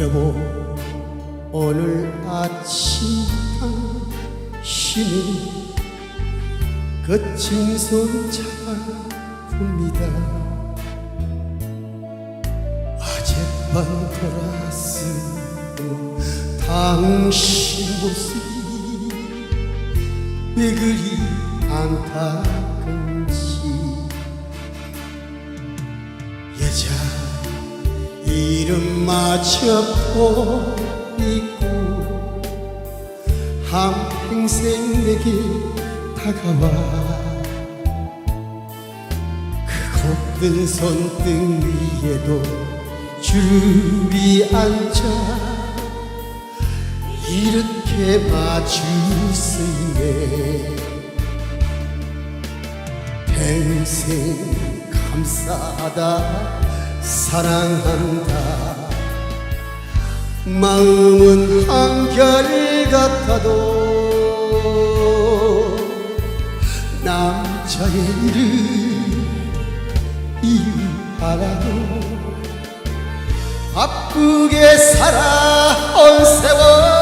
여보 오늘 아침 당신이 거친 손 잡아봅니다. 어젯밤 돌아서도 당신 모습이 왜 그리 안타까운지. 여자 이름마저 보이고 한 평생 내게 다가와 그 곱든 손등 위에도 주르리 앉아 이렇게 마주 쓰이네. 평생 감사하다 사랑한다. 마음은 한결 같아도 남자의 이름 이유 하나도 바쁘게 살아온 세월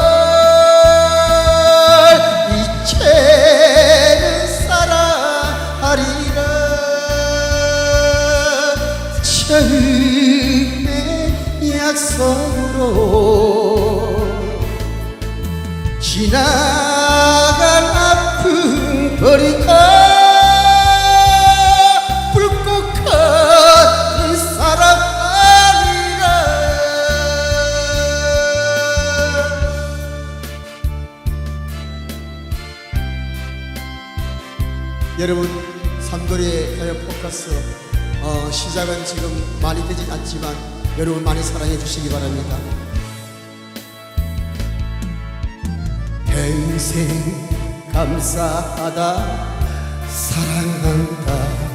약속으로 지나간 아픔 버리고 불꽃 같은 사랑 아니라. 여러분 삼돌이의 가요 포커스 어, 시작은 지금 많이 되진 않지만 여러분 많이 사랑해 주시기 바랍니다. 평생 감사하다 사랑한다.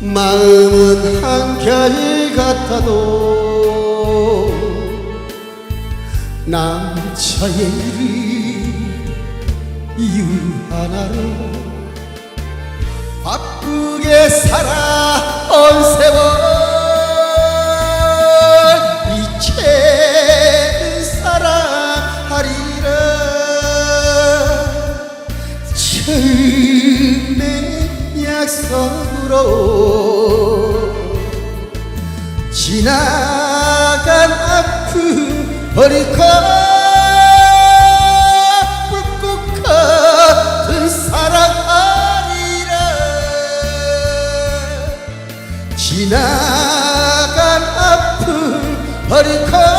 마음은 한결 같아도 남자의 이유 하나로 바쁘게 살아온 세월 약속으로 지나간 아픔 버리고 불꽃 같은 사랑하리라. 지나간 아픔 버리고